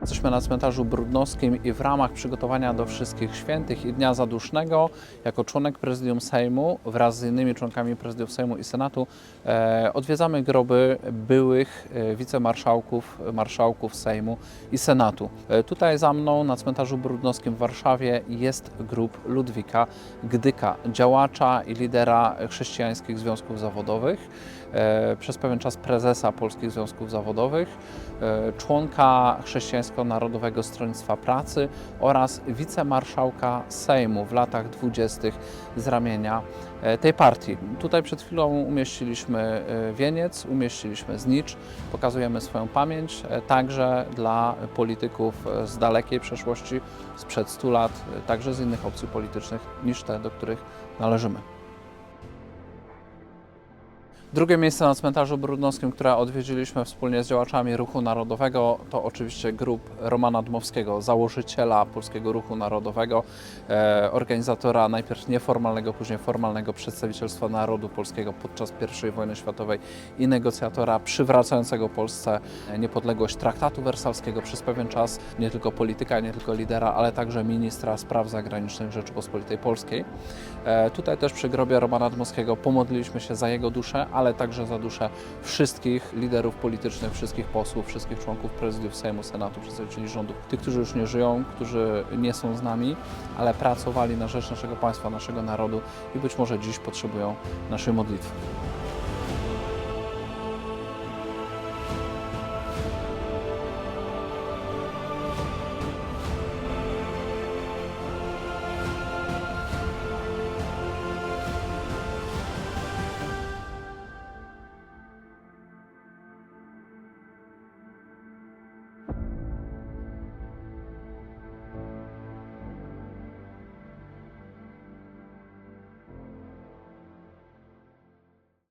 Jesteśmy na cmentarzu brudnowskim i w ramach przygotowania do wszystkich świętych i Dnia Zadusznego, jako członek Prezydium Sejmu wraz z innymi członkami Prezydium Sejmu i Senatu e, odwiedzamy groby byłych e, wicemarszałków, marszałków Sejmu i Senatu. E, tutaj za mną na cmentarzu brudnowskim w Warszawie jest grób Ludwika Gdyka, działacza i lidera chrześcijańskich związków zawodowych, e, przez pewien czas prezesa Polskich Związków Zawodowych, e, członka Chrześcijańsko-Narodowego Stronnictwa Pracy oraz wicemarszałka Sejmu w latach dwudziestych z ramienia e, tej partii. Tutaj przed chwilą umieściliśmy e, wieniec, umieściliśmy znicz, pokazujemy swoją pamięć e, także dla polityków z dalekiej przeszłości, sprzed 100 lat, także z innych opcji politycznych niż te, do których należymy. Drugie miejsce na cmentarzu brudnowskim, które odwiedziliśmy wspólnie z działaczami Ruchu Narodowego, to oczywiście grób Romana Dmowskiego, założyciela Polskiego Ruchu Narodowego, e, organizatora najpierw nieformalnego, później formalnego przedstawicielstwa narodu polskiego podczas I wojny światowej i negocjatora przywracającego Polsce niepodległość traktatu wersalskiego przez pewien czas, nie tylko polityka, nie tylko lidera, ale także ministra spraw zagranicznych Rzeczypospolitej Polskiej. E, Tutaj też przy grobie Romana Dmowskiego pomodliliśmy się za jego duszę, ale także za duszę wszystkich liderów politycznych, wszystkich posłów, wszystkich członków prezydiów Sejmu, Senatu, przedstawicieli rządu, tych, którzy już nie żyją, którzy nie są z nami, ale pracowali na rzecz naszego państwa, naszego narodu i być może dziś potrzebują naszej modlitwy.